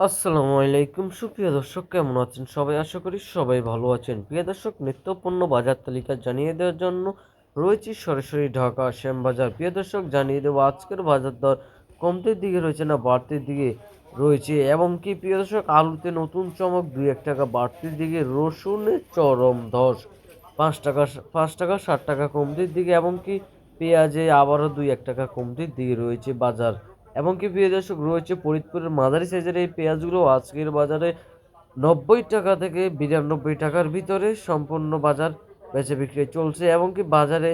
আসসালামু আলাইকুম। সুপ্রিয় দর্শক, কেমন আছেন সবাই? আশা করি সবাই ভালো আছেন। প্রিয় দর্শক নিত্যপণ্য বাজার তালিকা জানিয়ে দেওয়ার জন্য রয়েছে সরাসরি ঢাকা শ্যামবাজার প্রিয় দর্শক, জানিয়ে দেবো আজকের বাজার দর কমতির দিকে রয়েছে না বাড়তির দিকে রয়েছে? এবং কি প্রিয় দর্শক, আলুতে নতুন চমক দুই এক টাকা বাড়তির দিকে রসুনের চরম ধস পাঁচ টাকা পাঁচ টাকা, ষাট টাকা কমতির দিকে, এবং কি পেঁয়াজে আবারও দুই এক টাকা কমতির দিকে রয়েছে বাজার। এবং কি প্রিয় দর্শক, রয়েছে ফরিদপুরের মাঝারি সাইজের এই পেঁয়াজগুলো। আজকের বাজারে নব্বই টাকা থেকে বিরানব্বই টাকার ভিতরে সম্পূর্ণ বাজার বেচে বিক্রি চলছে। এমনকি বাজারে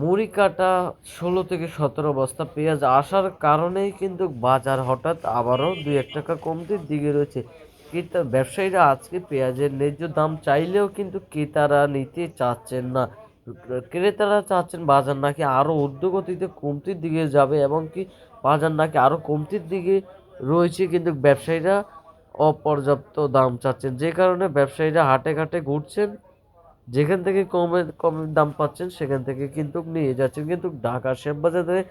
মুড়ি কাটা ষোলো থেকে সতেরো বস্তা পেঁয়াজ আসার কারণেই কিন্তু বাজার হঠাৎ আবারও দুই এক টাকা কমতির দিকে রয়েছে। কিন্তু ব্যবসায়ীরা আজকে পেঁয়াজের ন্যায্য দাম চাইলেও কিন্তু ক্রেতারা নিতে চাচ্ছেন না। ক্রেতারা চাচ্ছেন বাজার নাকি আরও ঊর্ধ্বগতিতে কমতির দিকে যাবে এবং কি বাজার নাকি আরও কমতির দিকে রয়েছে, কিন্তু ব্যবসায়ীরা অপর্যাপ্ত দাম চাচ্ছেন। যে কারণে ব্যবসায়ীরা হাটে ঘাটে ঘুরছেন, যেখান থেকে কমে, কম দাম পাচ্ছেন সেখান থেকে কিন্তু নিয়ে যাচ্ছেন। কিন্তু ঢাকা শ্যামবাজারে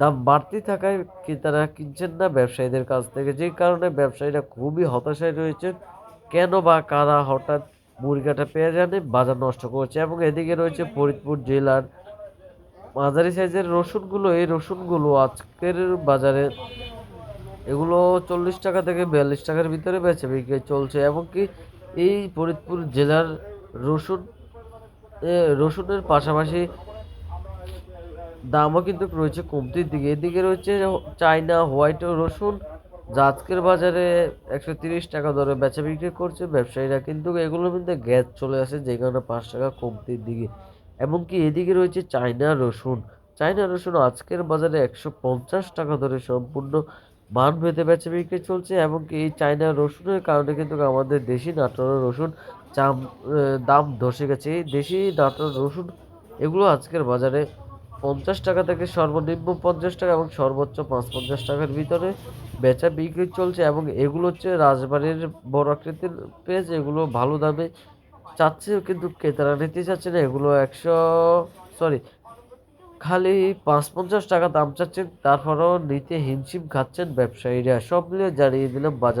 দাম বাড়তি থাকায় ক্রেতারা কিনছেন না ব্যবসায়ীদের কাছ থেকে। যে কারণে ব্যবসায়ীরা খুবই হতাশায় রয়েছেন, কেন বা কারা হঠাৎ মুরগাটা পেয়ে জানে বাজার নষ্ট করছে এবং এদিকে রয়েছে ফরিদপুর জেলার মাঝারি সাইজের রসুনগুলো। এই রসুনগুলো আজকের বাজারে এগুলো চল্লিশ টাকা থেকে বিয়াল্লিশ টাকার ভিতরে বেচে বিক্রি চলছে এবং কি এই ফরিদপুর জেলার রসুন রসুনের পাশাপাশি দামও কিন্তু রয়েছে কমতির দিকে। এদিকে রয়েছে চায়না হোয়াইট রসুন যা আজকের বাজারে একশো তিরিশ টাকা দরে বেচা বিক্রি করছে, ব্যবসায়ীরা কিন্তু এগুলোর মধ্যে গ্যাস চলে আসে, যে কারণে পাঁচ টাকা কমতির দিকে। এমনকি এদিকে রয়েছে চায়না রসুন। চায়না রসুন আজকের বাজারে একশো পঞ্চাশ টাকা ধরে সম্পূর্ণ মান ভেদে বেচা বিক্রি চলছে, এমনকি এই চায়না রসুনের কারণে কিন্তু আমাদের দেশি নাটোরের রসুন চাম দাম ধসে গেছে। এই দেশি নাটোর রসুন, এগুলো আজকের বাজারে পঞ্চাশ টাকা থেকে সর্বনিম্ন পঞ্চাশ টাকা এবং সর্বোচ্চ পাঁচ পঞ্চাশ টাকার ভিতরে বেচা বিক্রি চলছে এবং এগুলো হচ্ছে রাজবাড়ির বড় আকৃতির পেঁয়াজ এগুলো ভালো দামে চাচ্ছে কিন্তু ক্রেতারা নিতে চাচ্ছে না, এগুলো একশো সরি খালি পাঁচ পঞ্চাশ টাকা দাম চাচ্ছেন, তারপরেও নিতে হিমশিম খাচ্ছেন ব্যবসায়ীরা। সব মিলিয়ে জানিয়ে দিলাম বাজার